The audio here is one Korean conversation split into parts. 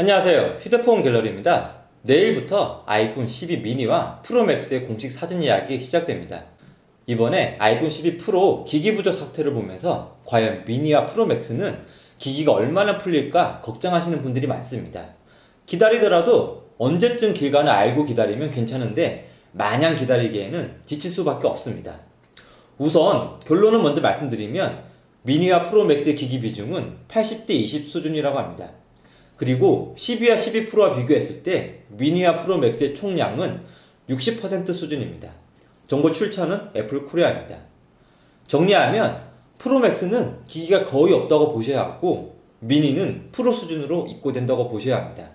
안녕하세요. 휴대폰 갤러리입니다. 내일부터 아이폰 12 미니와 프로맥스의 공식 사진 예약이 시작됩니다. 이번에 아이폰 12 프로 기기 부족 사태를 보면서 과연 미니와 프로맥스는 기기가 얼마나 풀릴까 걱정하시는 분들이 많습니다. 기다리더라도 언제쯤 길가는 알고 기다리면 괜찮은데 마냥 기다리기에는 지칠 수밖에 없습니다. 우선 결론을 먼저 말씀드리면 미니와 프로맥스의 기기 비중은 80대 20 수준이라고 합니다. 그리고 12와 12 프로와 비교했을 때 미니와 프로맥스의 총량은 60% 수준입니다. 정보 출처는 애플 코리아입니다. 정리하면 프로맥스는 기기가 거의 없다고 보셔야 하고 미니는 프로 수준으로 입고된다고 보셔야 합니다.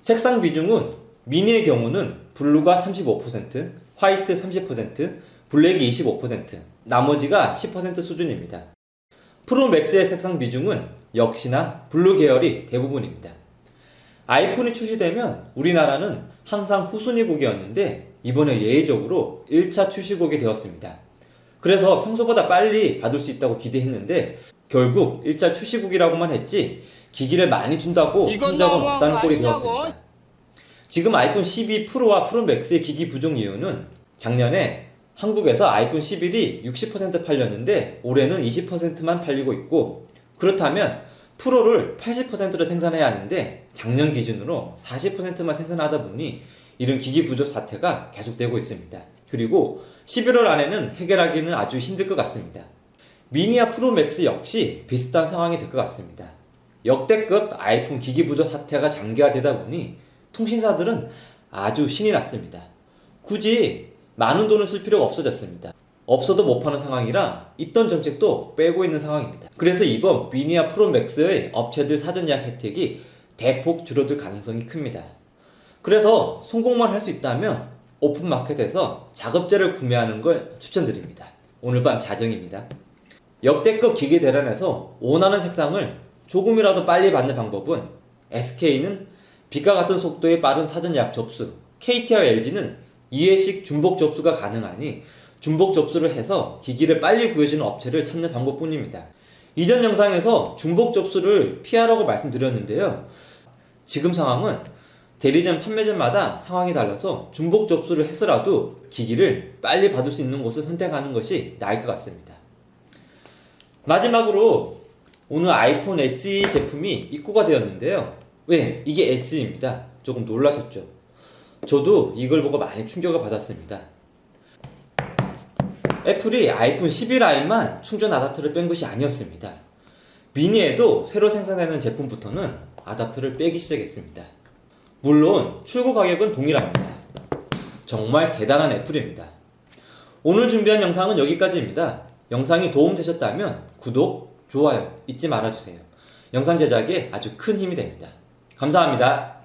색상 비중은 미니의 경우는 블루가 35%, 화이트 30%, 블랙이 25%, 나머지가 10% 수준입니다. 프로맥스의 색상 비중은 역시나 블루 계열이 대부분입니다. 아이폰이 출시되면 우리나라는 항상 후순위국이었는데 이번에 예외적으로 1차 출시국이 되었습니다. 그래서 평소보다 빨리 받을 수 있다고 기대했는데 결국 1차 출시국이라고만 했지 기기를 많이 준다고 한 적은 없다는 거 꼴이. 되었습니다. 지금 아이폰 12 프로와 프로 맥스의 기기 부족 이유는 작년에 한국에서 아이폰 11이 60% 팔렸는데 올해는 20%만 팔리고 있고 그렇다면 프로를 80%를 생산해야 하는데 작년 기준으로 40%만 생산하다 보니 이런 기기 부족 사태가 계속되고 있습니다. 그리고 11월 안에는 해결하기는 아주 힘들 것 같습니다. 미니와 프로 맥스 역시 비슷한 상황이 될 것 같습니다. 역대급 아이폰 기기 부족 사태가 장기화되다 보니 통신사들은 아주 신이 났습니다. 굳이 많은 돈을 쓸 필요가 없어졌습니다. 없어도 못 파는 상황이라 있던 정책도 빼고 있는 상황입니다. 그래서 이번 미니와 프로맥스의 업체들 사전 예약 혜택이 대폭 줄어들 가능성이 큽니다. 그래서 성공만 할 수 있다면 오픈마켓에서 작업자를 구매하는 걸 추천드립니다. 오늘 밤 자정입니다. 역대급 기계 대란에서 원하는 색상을 조금이라도 빨리 받는 방법은 SK는 빛과 같은 속도의 빠른 사전 예약 접수, KT와 LG는 2회씩 중복 접수가 가능하니 중복 접수를 해서 기기를 빨리 구해주는 업체를 찾는 방법뿐입니다. 이전 영상에서 중복 접수를 피하라고 말씀드렸는데요. 지금 상황은 대리점 판매점마다 상황이 달라서 중복 접수를 했더라도 기기를 빨리 받을 수 있는 곳을 선택하는 것이 나을 것 같습니다. 마지막으로 오늘 아이폰 SE 제품이 입고가 되었는데요. 왜? 이게 S입니다. 조금 놀라셨죠? 저도 이걸 보고 많이 충격을 받았습니다. 애플이 아이폰 11i만 충전 아답터를 뺀 것이 아니었습니다. 미니에도 새로 생산되는 제품부터는 아답터를 빼기 시작했습니다. 물론 출고 가격은 동일합니다. 정말 대단한 애플입니다. 오늘 준비한 영상은 여기까지입니다. 영상이 도움되셨다면 구독, 좋아요 잊지 말아주세요. 영상 제작에 아주 큰 힘이 됩니다. 감사합니다.